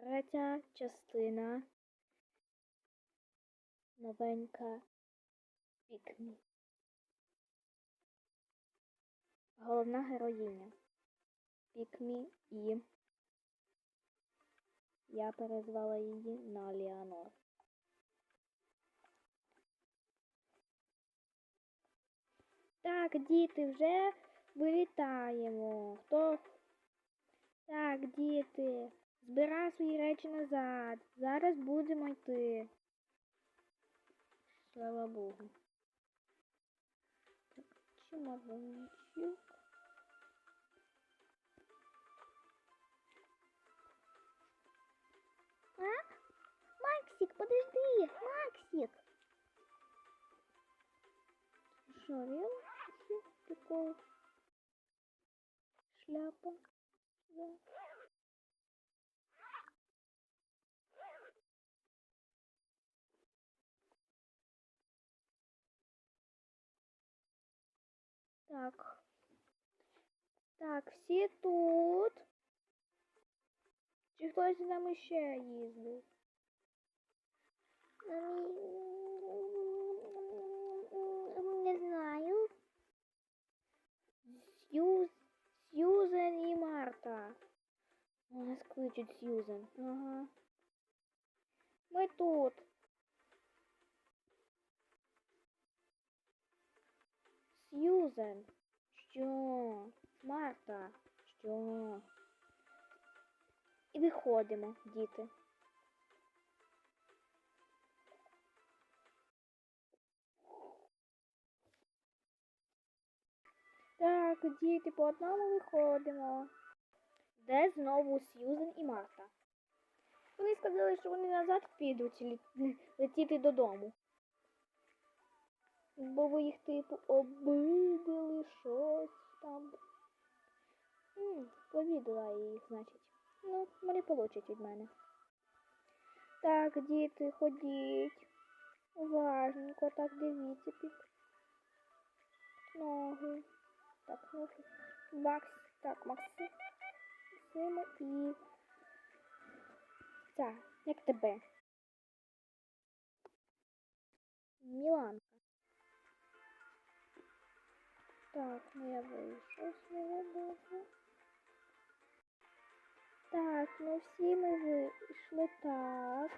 Третя частина. Новенька Пікмі. Головна героїня. Пікмі і я перезвала її на Ліанор. Так, діти, вже вилітаємо. Хто? Так, діти, збирай свої речі назад. Зараз будемо йти. Слава Богу. Так, чемоданчик. А? Максик, подожди, Максик. Він? Прикол. Шляпа. Да. Так. Так, всі тут. Чи хтось з нами ще їздив? Не знаю. Сьюз, Сьюзен і Марта. У нас кличуть Сьюзен. Ага. Ми тут. Сьюзен. Що? Марта. Що? І виходимо, діти. Так, діти, по одному виходимо. Де знову Сьюзен і Марта? Вони сказали, що вони назад підуть летіти додому. Бо ви їх, типу, обидили щось там. Повідала їх, значить. Ну, вони получать від мене. Так, діти, ходіть. Уважненько, так дивіться під ноги. Так, ноги. Макс, так, Максим. Максима і. Так, як тебе? Міланка. Так, ну я вийшов з свого боку. Так, ну всі ми вийшли так.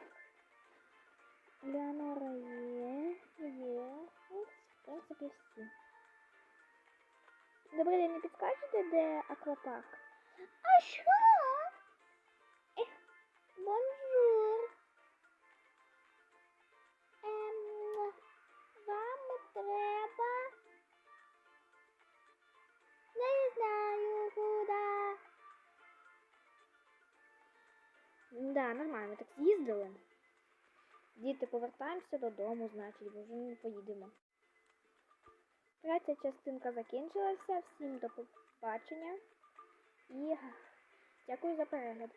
Леонора є, є. Ось, в принципі, всі. Добре, не підскажете, де аквапарк? А що? Да, нормально, так з'їздили. Діти, повертаємося додому, значить, бо вже не поїдемо. Третя частинка закінчилася. Всім до побачення і дякую за перегляд.